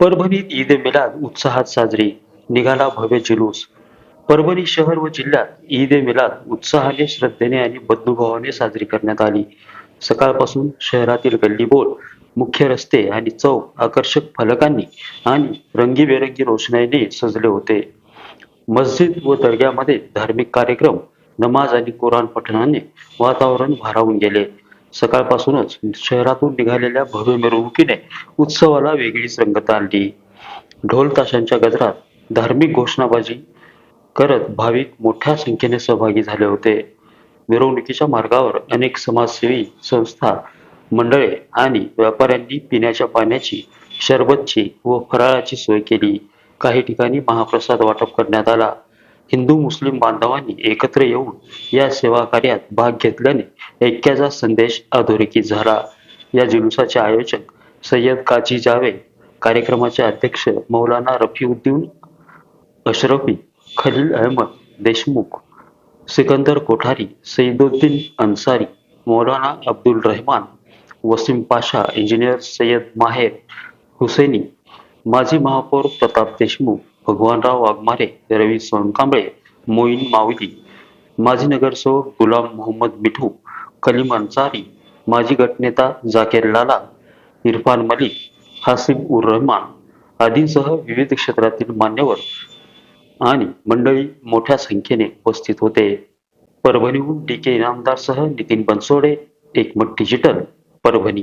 परभणीत ईद ए मिलाद उत्साहात साजरी. निघाला भव्य जुलूस. परभणी शहर व जिल्ह्यात ईद ए मिलाद उत्साहाने श्रद्धेने आणि बंधुभावाने साजरी करण्यात आली. सकाळपासून शहरातील गल्लीबोळ मुख्य रस्ते आणि चौक आकर्षक फलकांनी आणि रंगीबेरंगी रोषणाईने सजले होते. मस्जिद व दर्ग्यामध्ये धार्मिक कार्यक्रम नमाज आणि कुराण पठणाने वातावरण भारावून गेले. सकाळपासूनच शहरातून निघालेल्या भव्य मिरवणुकीने उत्सवाला वेगळीच रंगत आणली. ढोल ताशांच्या गजरात धार्मिक घोषणाबाजी करत भाविक मोठ्या संख्येने सहभागी झाले होते. मिरवणुकीच्या मार्गावर अनेक समाजसेवी संस्था मंडळे आणि व्यापाऱ्यांनी पिण्याच्या पाण्याची शरबतची व फराळाची सोय केली. काही ठिकाणी महाप्रसाद वाटप करण्यात आला. हिंदू मुस्लिम बांधवांनी एकत्र येऊन या सेवा कार्यात भाग घेतल्याने ऐक्याचा संदेश अधोरेखित झाला. या जुलुसाचे आयोजक सय्यद काजी जावेद कार्यक्रमाचे अध्यक्ष मौलाना रफीउद्दीन अशरफी खलील अहमद देशमुख सिकंदर कोठारी सईदुद्दीन अन्सारी मौलाना अब्दुल रहमान वसीम पाशा इंजिनियर सय्यद माहेर हुसैनी माजी महापौर प्रताप देशमुख भगवानराव वाघमारे रवी सोनकांबळे मोईन माऊली माजी नगरसेवक गुलाम मोहम्मद मिठू कलीम अन्सारी माजी गटनेता जाकेर लाला इरफान मलिक हासिम उर रहमान आदींसह विविध क्षेत्रातील मान्यवर आणि मंडळी मोठ्या संख्येने उपस्थित होते. परभणीहून D K इनामदारसह Nitin Bansode Ekmat digital Parbhani.